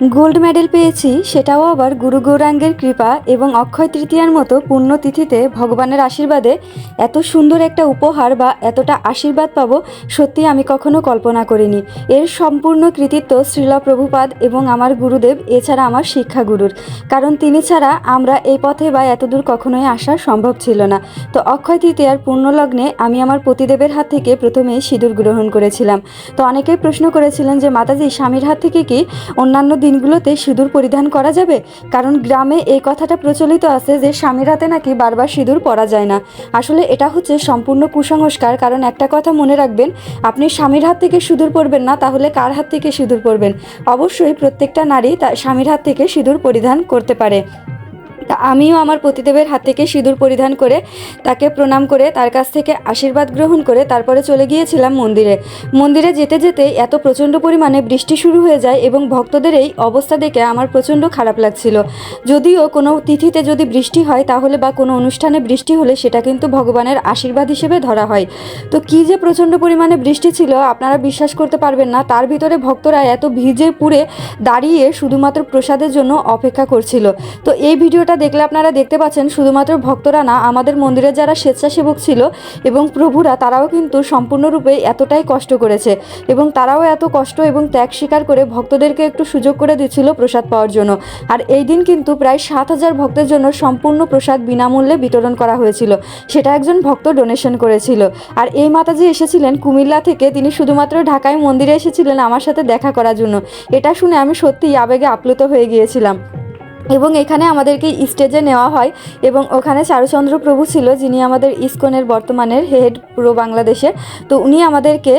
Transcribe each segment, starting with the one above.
Gold medal পেয়েছি, সেটাও আবার গুরু গৌরাঙ্গের কৃপা এবং অক্ষয় তৃতীয়ার মতো পুণ্যতিথিতে ভগবানের আশীর্বাদে এত সুন্দর একটা উপহার বা এতটা আশীর্বাদ পাবো, সত্যি আমি কখনো কল্পনা করিনি। এর সম্পূর্ণ কৃতিত্ব শ্রীলা প্রভুপাদ এবং আমার গুরুদেব, এছাড়া আমার শিক্ষাগুরুর। কারণ তিনি ছাড়া আমরা এই পথে বা এতদূর কখনোই আসা সম্ভব ছিল না। তো অক্ষয় তৃতীয়ার পূর্ণলগ্নে আমি আমার পতিদেবের হাত থেকে প্রথমে সিঁদুর গ্রহণ করেছিলাম। তো অনেকেই প্রশ্ন করেছিলেন যে, মাতাজি, স্বামীর হাত থেকে কি অন্যান্য দিনগুলোতে সিঁদুর পরিধান করা যাবে? কারণ গ্রামে এই কথাটা প্রচলিত আছে যে, স্বামীর হাতে নাকি বারবার সিঁদুর পরা যায় না। আসলে এটা হচ্ছে সম্পূর্ণ কুসংস্কার। কারণ একটা কথা মনে রাখবেন, আপনি স্বামীর হাত থেকে সিঁদুর পরবেন না, তাহলে কার হাত থেকে সিঁদুর পরবেন? অবশ্যই প্রত্যেকটা নারী তার স্বামীর হাত থেকে সিঁদুর পরিধান করতে পারে। তা আমিও আমার পতিদেবের হাত থেকে সিঁদুর পরিধান করে তাকে প্রণাম করে তার কাছ থেকে আশীর্বাদ গ্রহণ করে তারপরে চলে গিয়েছিলাম মন্দিরে। মন্দিরে যেতে যেতে এত প্রচণ্ড পরিমাণে বৃষ্টি শুরু হয়ে যায় এবং ভক্তদের এই অবস্থা দেখে আমার প্রচণ্ড খারাপ লাগছিল। যদিও কোনো তিথিতে যদি বৃষ্টি হয় তাহলে বা কোনো অনুষ্ঠানে বৃষ্টি হলে সেটা কিন্তু ভগবানের আশীর্বাদ হিসেবে ধরা হয়। তো কী যে প্রচণ্ড পরিমাণে বৃষ্টি ছিল আপনারা বিশ্বাস করতে পারবেন না, তার ভিতরে ভক্তরা এত ভিজে পুড়ে দাঁড়িয়ে শুধুমাত্র প্রসাদের জন্য অপেক্ষা করছিল। তো এই ভিডিওটা দেখলে আপনারা দেখতে পাচ্ছেন শুধুমাত্র ভক্তরা না, আমাদের মন্দিরের যারা স্বেচ্ছাসেবক ছিল এবং প্রভুরা, তারাও কিন্তু সম্পূর্ণরূপে এতটাই কষ্ট করেছে এবং তারাও এত কষ্ট এবং ত্যাগ স্বীকার করে ভক্তদেরকে একটু সুযোগ করে দিচ্ছিল প্রসাদ পাওয়ার জন্য। আর এই দিন কিন্তু প্রায় সাত হাজার ভক্তের জন্য সম্পূর্ণ প্রসাদ বিনামূল্যে বিতরণ করা হয়েছিল। সেটা একজন ভক্ত ডোনেশন করেছিল। আর এই মাতাজি এসেছিলেন কুমিল্লা থেকে, তিনি শুধুমাত্র ঢাকায় মন্দিরে এসেছিলেন আমার সাথে দেখা করার জন্য। এটা শুনে আমি সত্যিই আবেগে আপ্লুত হয়ে গিয়েছিলাম। এবং এখানে আমাদেরকে স্টেজে নেওয়া হয় এবং ওখানে চারুচন্দ্র প্রভু ছিল যিনি আমাদের ইসকনের বর্তমানের হেড পুরো বাংলাদেশের। তো উনি আমাদেরকে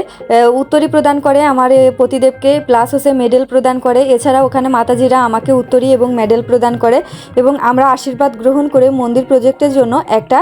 উত্তরী প্রদান করে আমার এ, পতিদেবকে প্লাস হচ্ছে মেডেল প্রদান করে। এছাড়া ওখানে মাতাজিরা আমাকে উত্তরী এবং মেডেল প্রদান করে এবং আমরা আশীর্বাদ গ্রহণ করে মন্দির প্রজেক্টের জন্য একটা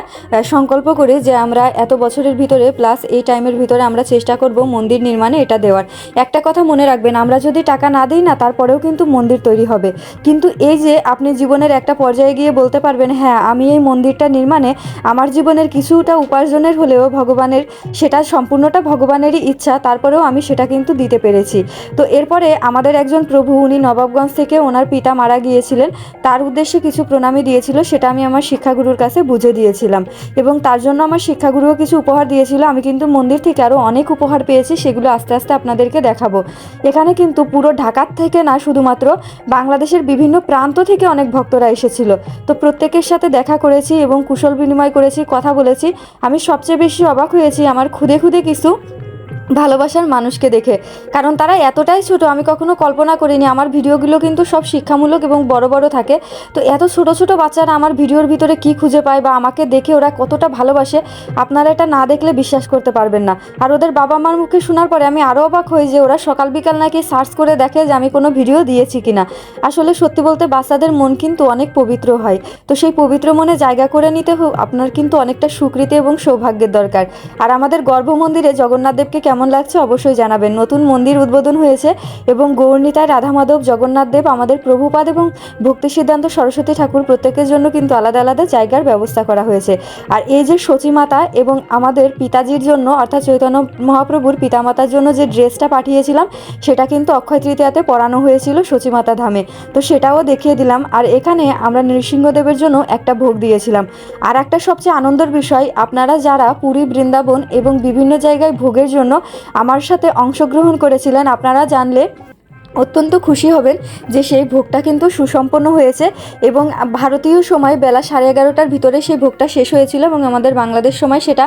সংকল্প করি যে আমরা এত বছরের ভিতরে প্লাস এই টাইমের ভিতরে আমরা চেষ্টা করব মন্দির নির্মাণে এটা দেওয়ার। একটা কথা মনে রাখবেন আমরা যদি টাকা না দিই না তারপরেও কিন্তু মন্দির তৈরি হবে। কিন্তু এই যে আপনি জীবনের একটা পর্যায়ে গিয়ে বলতে পারবেন হ্যাঁ আমি এই মন্দিরটা নির্মাণে আমার জীবনের কিছুটা উপার্জনের হলেও ভগবানের, সেটা সম্পূর্ণটা ভগবানেরই ইচ্ছা, তারপরেও আমি সেটা কিন্তু দিতে পেরেছি। তো এরপরে আমাদের একজন প্রভু, উনি নবাবগঞ্জ থেকে ওনার পিতা মারা গিয়েছিলেন। তার উদ্দেশ্যে কিছু প্রণামী দিয়েছিল, সেটা আমি আমার শিক্ষাগুরুর কাছে বুঝে দিয়েছিলাম। এবং তার জন্য আমার শিক্ষাগুরুও কিছু উপহার দিয়েছিল। আমি কিন্তু মন্দির থেকে আরও অনেক উপহার পেয়েছি, সেগুলো আস্তে আস্তে আপনাদেরকে দেখাবো। এখানে কিন্তু পুরো ঢাকার থেকে না, শুধুমাত্র বাংলাদেশের বিভিন্ন প্রান্ত থেকে অনেক ভক্তরা এসেছিল। তো প্রত্যেকের সাথে দেখা করেছি এবং কুশল বিনিময় করেছি, কথা বলেছি। আমি সবচেয়ে বেশি অবাক হয়েছি আমার খুদে খুদে কিছু। ভালোবাসার মানুষকে দেখে। কারণ তারা এতটাই ছোট, আমি কখনো কল্পনা করিনি। আমার ভিডিওগুলো কিন্তু সব শিক্ষামূলক এবং বড় বড় থাকে। তো এত ছোট ছোট বাচ্চারা আমার ভিডিওর ভিতরে কি খুঁজে পায় বা আমাকে দেখে ওরা কতটা ভালোবাসে, আপনারা এটা না দেখলে বিশ্বাস করতে পারবেন না। আর ওদের বাবা মার মুখে শোনার পরে আমি আরও অবাক হই যে ওরা সকাল বিকাল নাকি সার্চ করে দেখে যে আমি কোনো ভিডিও দিয়েছি কিনা। আসলে সত্যি বলতে বাচ্চাদের মন কিন্তু অনেক পবিত্র হয়। তো সেই পবিত্র মনে জায়গা করে নিতে আপনার কিন্তু অনেকটা সুকৃতি এবং সৌভাগ্যের দরকার। আর আমাদের গর্ভ মন্দিরে জগন্নাথ দেবকে কেমন লাগছে অবশ্যই জানাবেন। নতুন মন্দির উদ্বোধন হয়েছে এবং গৌরনীতায় রাধা মাধব, জগন্নাথ দেব, আমাদের প্রভুপাদ এবং ভক্তি সিদ্ধান্ত সরস্বতী ঠাকুর প্রত্যেকের জন্য কিন্তু আলাদা আলাদা জায়গার ব্যবস্থা করা হয়েছে। আর এই যে সচিমাতা এবং আমাদের পিতাজির জন্য, অর্থাৎ চৈতন্য মহাপ্রভুর পিতামাতার জন্য যে ড্রেসটা পাঠিয়েছিলাম, সেটা কিন্তু অক্ষয় তৃতীয়াতে পরানো হয়েছিল সচিমাতা ধামে। তো সেটাও দেখিয়ে দিলাম। আর এখানে আমরা নৃসিংহদেবের জন্য একটা ভোগ দিয়েছিলাম। আর একটা সবচেয়ে আনন্দের বিষয়, আপনারা যারা পুরী, বৃন্দাবন এবং বিভিন্ন জায়গায় ভোগের জন্য আমার সাথে অংশগ্রহণ করেছিলেন আপনারা জানলে? অত্যন্ত খুশি হবেন যে সেই ভোগটা কিন্তু সুসম্পন্ন হয়েছে এবং ভারতীয় সময় বেলা সাড়ে এগারোটার ভিতরে সেই ভোগটা শেষ হয়েছিল এবং আমাদের বাংলাদেশ সময় সেটা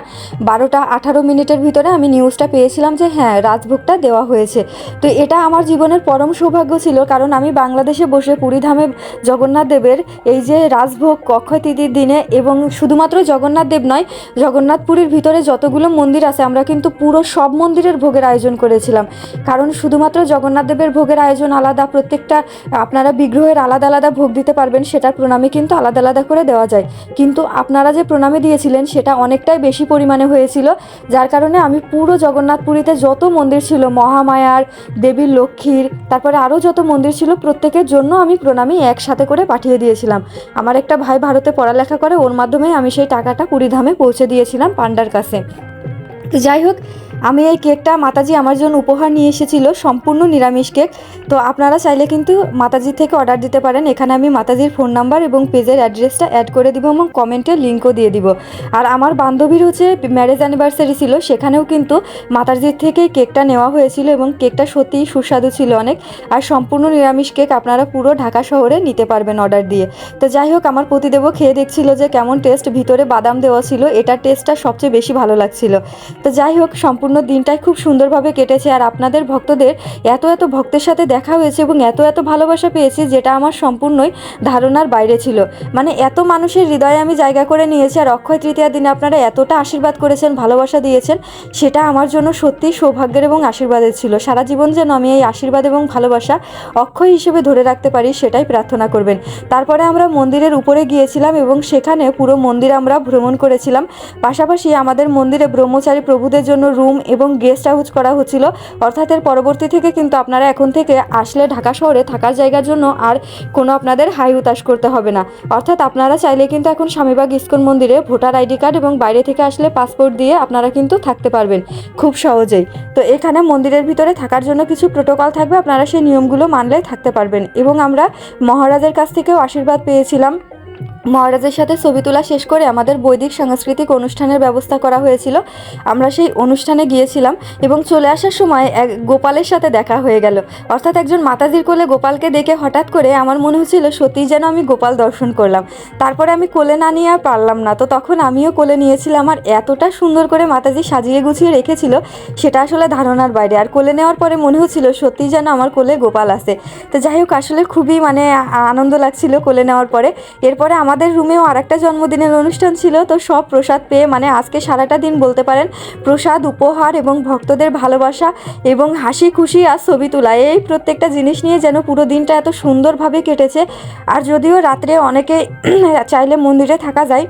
বারোটা আঠারো মিনিটের ভিতরে আমি নিউজটা পেয়েছিলাম যে হ্যাঁ রাজভোগটা দেওয়া হয়েছে। তো এটা আমার জীবনের পরম সৌভাগ্য ছিল কারণ আমি বাংলাদেশে বসে পুরীধামে জগন্নাথ দেবের এই যে রাজভোগ অক্ষয় তিথির দিনে এবং শুধুমাত্র জগন্নাথ দেব নয় জগন্নাথপুরীর ভিতরে যতগুলো মন্দির আছে আমরা কিন্তু পুরো সব মন্দিরের ভোগের আয়োজন করেছিলাম। কারণ শুধুমাত্র জগন্নাথ দেবের ভোগের আয়োজন আলাদা, প্রত্যেকটা, আপনারা বিগ্রহের আলাদা আলাদা ভোগ দিতে পারবেন, সেটার প্রণামী কিন্তু আলাদা আলাদা করে দেওয়া যায়। কিন্তু আপনারা যে প্রণামী দিয়েছিলেন, সেটা অনেকটাই বেশি পরিমাণে হয়েছিল, যার কারণে আমি পুরো জগন্নাথপুরীতে যত মন্দির ছিল, মহামায়ার, দেবীর লক্ষ্মীর, তারপরে আরও যত মন্দির ছিল, প্রত্যেকের জন্য আমি প্রণামী একসাথে করে পাঠিয়ে দিয়েছিলাম। আমার একটা ভাই ভারতে পড়ালেখা করে, ওর মাধ্যমে আমি সেই টাকাটা পুরীধামে পৌঁছে দিয়েছিলাম পান্ডার কাছে। তো যাই হোক আমি এই কেকটা মাতাজি আমার জন্য উপহার নিয়ে এসেছিল, সম্পূর্ণ নিরামিষ কেক। তো আপনারা চাইলে কিন্তু মাতাজি থেকে অর্ডার দিতে পারেন। এখানে আমি মাতাজির ফোন নাম্বার এবং পেজের অ্যাড্রেসটা অ্যাড করে দিব এবং কমেন্টে লিঙ্কও দিয়ে দিব। আর আমার বান্ধবীর হচ্ছে ম্যারেজ অ্যানিভার্সারি ছিল, সেখানেও কিন্তু মাতাজির থেকে কেকটা নেওয়া হয়েছিল এবং কেকটা সত্যিই সুস্বাদু ছিল অনেক। আর সম্পূর্ণ নিরামিষ কেক আপনারা পুরো ঢাকা শহরে নিতে পারবেন অর্ডার দিয়ে। তো যাই হোক, আমার প্রতিদেবও খেয়ে দেখছিল যে কেমন টেস্ট ভিতরে বাদাম দেওয়া ছিল, এটার টেস্টটা সবচেয়ে বেশি ভালো লাগছিল। তো যাই হোক, সম্পূর্ণ দিনটাই খুব সুন্দরভাবে কেটেছে আর আপনাদের ভক্তদের এত এত ভক্তের সাথে দেখা হয়েছে এবং এত এত ভালোবাসা পেয়েছি যেটা আমার সম্পূর্ণই ধারণার বাইরে ছিল। মানে এত মানুষের হৃদয়ে আমি জায়গা করে নিয়েছি আর অক্ষয় তৃতীয়ার দিনে আপনারা এতটা আশীর্বাদ করেছেন, ভালোবাসা দিয়েছেন, সেটা আমার জন্য সত্যিই সৌভাগ্যের এবং আশীর্বাদের ছিল। সারা জীবন যেন আমি এই আশীর্বাদ এবং ভালোবাসা অক্ষয় হিসেবে ধরে রাখতে পারি সেটাই প্রার্থনা করবেন। তারপরে আমরা মন্দিরের উপরে গিয়েছিলাম এবং সেখানে পুরো মন্দির আমরা ভ্রমণ করেছিলাম। পাশাপাশি আমাদের মন্দিরে ব্রহ্মচারী প্রভুদের জন্য রুম এবং গেস্ট হাউস করা হচ্ছিল। অর্থাৎ এর পরবর্তী থেকে কিন্তু আপনারা এখন থেকে আসলে ঢাকা শহরে থাকার জায়গার জন্য আর কোনো আপনাদের হাই উতাস করতে হবে না। অর্থাৎ আপনারা চাইলে কিন্তু এখন স্বামীবাগ ইস্কন মন্দিরে ভোটার আইডি কার্ড এবং বাইরে থেকে আসলে পাসপোর্ট দিয়ে আপনারা কিন্তু থাকতে পারবেন খুব সহজেই। তো এখানে মন্দিরের ভিতরে থাকার জন্য কিছু প্রোটোকল থাকবে, আপনারা সেই নিয়মগুলো মানলে থাকতে পারবেন। এবং আমরা মহারাজের কাছ থেকেও আশীর্বাদ পেয়েছিলাম। মহারাজের সাথে ছবি তোলা শেষ করে আমাদের বৈদিক সাংস্কৃতিক অনুষ্ঠানের ব্যবস্থা করা হয়েছিল। আমরা সেই অনুষ্ঠানে গিয়েছিলাম এবং চলে আসার সময় এক গোপালের সাথে দেখা হয়ে গেল। অর্থাৎ একজন মাতাজির কোলে গোপালকে দেখে হঠাৎ করে আমার মনে হচ্ছিল, সত্যিই যেন আমি গোপাল দর্শন করলাম। তারপরে আমি কোলে না নিয়ে আর পারলাম না। তো তখন আমিও কোলে নিয়েছিলাম আর এতটা সুন্দর করে মাতাজি সাজিয়ে গুছিয়ে রেখেছিল, সেটা আসলে ধারণার বাইরে। আর কোলে নেওয়ার পরে মনে হচ্ছিল, সত্যিই যেন আমার কোলে গোপাল আছে। তো যাই হোক, আসলে খুবই মানে আনন্দ লাগছিল কোলে নেওয়ার পরে। এরপরে আমাদের রুমেও আরেকটা জন্মদিনের অনুষ্ঠান ছিল, তো সব প্রসাদ পেয়ে মানে আজকে সারাটা দিন বলতে পারেন, প্রসাদ, উপহার এবং ভক্তদের ভালোবাসা এবং হাসি খুশি আর ছবি তোলা। এই প্রত্যেকটা জিনিস নিয়ে যেন পুরো দিনটা এত সুন্দরভাবে কেটেছে। আর যদিও রাত্রে অনেকে চাইলে মন্দিরে থাকা যায়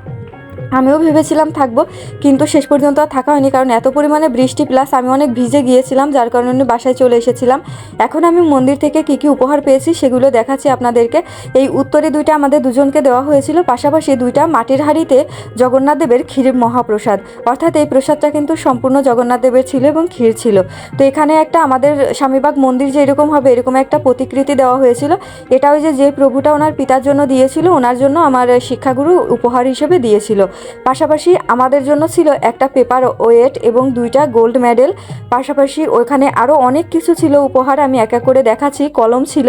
আমিও ভেবেছিলাম থাকব, কিন্তু শেষ পর্যন্ত আর থাকা হয়নি, কারণ এত পরিমাণে বৃষ্টি প্লাস আমি অনেক ভিজে গিয়েছিলাম, যার কারণে বাসায় চলে এসেছিলাম। এখন আমি মন্দির থেকে কী কী উপহার পেয়েছি সেগুলো দেখাচ্ছি আপনাদেরকে। এই উত্তরে দুইটা আমাদের দুজনকে দেওয়া হয়েছিল, পাশাপাশি দুইটা মাটির হাঁড়িতে জগন্নাথ দেবের ক্ষীরের মহাপ্রসাদ। অর্থাৎ এই প্রসাদটা কিন্তু সম্পূর্ণ জগন্নাথ দেবের ছিল এবং ক্ষীর ছিল। তো এখানে একটা আমাদের স্বামীবাগ মন্দির যে এরকম হবে, এরকম একটা প্রতিকৃতি দেওয়া হয়েছিল। এটা ওই যে যে প্রভুটা ওনার পিতার জন্য দিয়েছিল, ওনার জন্য আমার শিক্ষাগুরু উপহার হিসেবে দিয়েছিল। পাশাপাশি আমাদের জন্য ছিল একটা পেপার ওয়েট এবং দুইটা গোল্ড মেডেল। পাশাপাশি ওখানে আরও অনেক কিছু ছিল, উপহার আমি একা এক করে দেখাচ্ছি, কলম ছিল।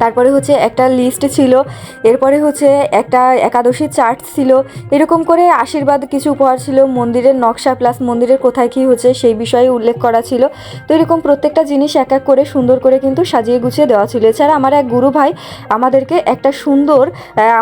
তারপরে হচ্ছে একটা লিস্ট ছিল, এরপরে হচ্ছে একটা একাদশী চার্ট ছিল, এরকম করে আশীর্বাদ কিছু উপহার ছিল, মন্দিরের নকশা প্লাস মন্দিরের কোথায় কী হচ্ছে সেই বিষয়ে উল্লেখ করা ছিল। তো এরকম প্রত্যেকটা জিনিস এক এক করে সুন্দর করে কিন্তু সাজিয়ে গুছিয়ে দেওয়া ছিল। এছাড়া আমার এক গুরু ভাই আমাদেরকে একটা সুন্দর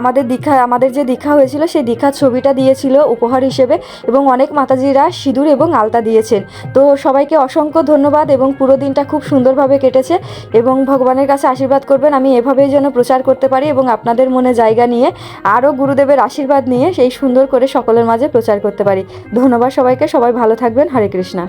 আমাদের দীক্ষা আমাদের যে দীক্ষা হয়েছিল সেই দীক্ষার ছবিটা দিয়েছিল উপহার হিসেবে এবং অনেক মাতাজিরা সিঁদুর এবং আলতা দিয়েছেন। তো সবাইকে অসংখ্য ধন্যবাদ এবং পুরো দিনটা খুব সুন্দরভাবে কেটেছে এবং ভগবানের কাছে আশীর্বাদ করবেন। আমি এভাবেই যেন প্রচার করতে পারি এবং আপনাদের মনে জায়গা নিয়ে আরও গুরুদেবের আশীর্বাদ নিয়ে সেই সুন্দর করে সকলের মাঝে প্রচার করতে পারি। ধন্যবাদ সবাইকে, সবাই ভালো থাকবেন। হরে কৃষ্ণা।